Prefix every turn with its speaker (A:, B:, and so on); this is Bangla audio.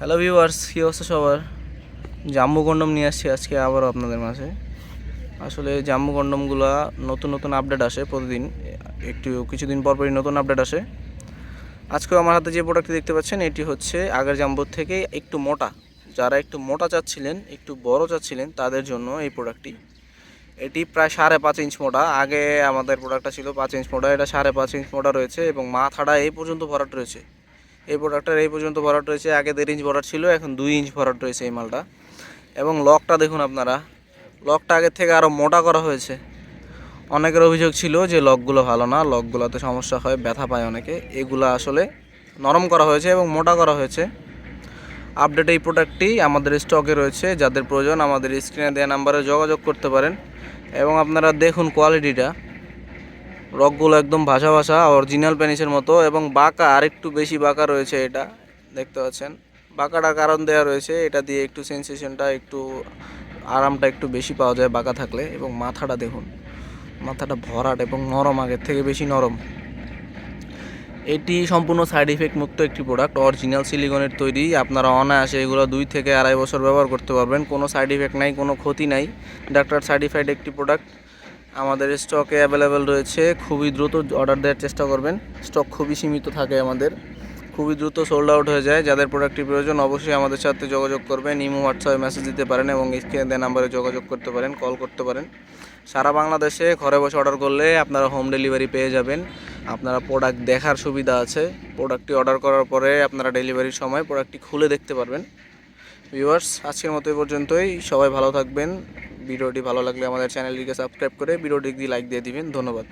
A: হ্যালো ভিউয়ার্স কী অবস্থা সবার? জাম্বু কন্ডম নিয়ে আসছি আজকে আবারও আপনাদের মাঝে। আসলে জাম্বু কন্ডমগুলো নতুন নতুন আপডেট আসে প্রতিদিন। একটু কিছুদিন পর পরই নতুন আপডেট আসে। আজকেও আমার হাতে যে প্রোডাক্টটি দেখতে পাচ্ছেন, এটি হচ্ছে আগের জাম্বুর থেকে একটু মোটা। যারা একটু মোটা চাচ্ছিলেন, একটু বড় চাচ্ছিলেন, তাদের জন্য এই প্রোডাক্টটি এটি প্রায় সাড়ে পাঁচ ইঞ্চ মোটা। আগে আমাদের প্রোডাক্টটা ছিল পাঁচ ইঞ্চ মোটা। এটা সাড়ে পাঁচ ইঞ্চ মোটা রয়েছে এবং মাথাটা এই পর্যন্ত ভরাট রয়েছে। এই প্রোডাক্টটার এই পর্যন্ত ভরাট রয়েছে। আগে দেড় ইঞ্চ ভরাট ছিল, এখন দুই ইঞ্চ ভরাট রয়েছে এই মালটা। এবং লকটা দেখুন আপনারা, লকটা আগের থেকে আরও মোটা করা হয়েছে। অনেকের অভিযোগ ছিল যে লকগুলো ভালো না, লকগুলোতে সমস্যা হয়, ব্যথা পায় অনেকে। এগুলো আসলে নরম করা হয়েছে এবং মোটা করা হয়েছে। আপডেট এই প্রোডাক্টটি আমাদের স্টকে রয়েছে। যাদের প্রয়োজন আমাদের স্ক্রিনে দেওয়া নাম্বারে যোগাযোগ করতে পারেন। এবং আপনারা দেখুন কোয়ালিটিটা রকগুলো একদম ভাসা ভাসা অরিজিনাল পেনিসের মতো এবং বাঁকা আরেকটু বেশি বাঁকা রয়েছে এটা, দেখতে পাচ্ছেন। বাঁকাটার কারণ দেওয়া রয়েছে, এটা দিয়ে একটু সেন্সেশনটা একটু আরামটা একটু বেশি পাওয়া যায় বাঁকা থাকলে এবং মাথাটা দেখুন, মাথাটা ভরাট এবং নরম আগের থেকে বেশি নরম। এটি সম্পূর্ণ সাইড ইফেক্ট মুক্ত একটি প্রোডাক্ট অরিজিনাল সিলিকনের তৈরি। আপনারা অনায়াসে এগুলো দুই থেকে আড়াই বছর ব্যবহার করতে পারবেন। কোনো সাইড ইফেক্ট নাই, কোনো ক্ষতি নাই। ডাক্তার সার্টিফাইড একটি প্রোডাক্ট আমাদের স্টকে অ্যাভেলেবেল রয়েছে। খুবই দ্রুত অর্ডার দেওয়ার চেষ্টা করবেন। স্টক খুবই সীমিত থাকে আমাদের। খুবই দ্রুত সোল্ড আউট হয়ে যায়। যাদের প্রোডাক্টটি প্রয়োজন, অবশ্যই আমাদের সাথে যোগাযোগ করবেন। ইমো হোয়াটসঅ্যাপে মেসেজ দিতে পারেন এবং স্ক্রিনে নাম্বারে যোগাযোগ করতে পারেন কল করতে পারেন। সারা বাংলাদেশে ঘরে বসে অর্ডার করলে আপনারা হোম ডেলিভারি পেয়ে যাবেন। আপনারা প্রোডাক্ট দেখার সুবিধা আছে। প্রোডাক্টটি অর্ডার করার পরে আপনারা ডেলিভারির সময় প্রোডাক্টটি খুলে দেখতে পারবেন। ভিউয়ার্স আজকের মতো এই পর্যন্তই। সবাই ভালো থাকবেন। ভিডিওটি ভালো লাগলে আমাদের চ্যানেলটিকে সাবস্ক্রাইব করে ভিডিওটি লাইক দিয়ে দিবেন। ধন্যবাদ।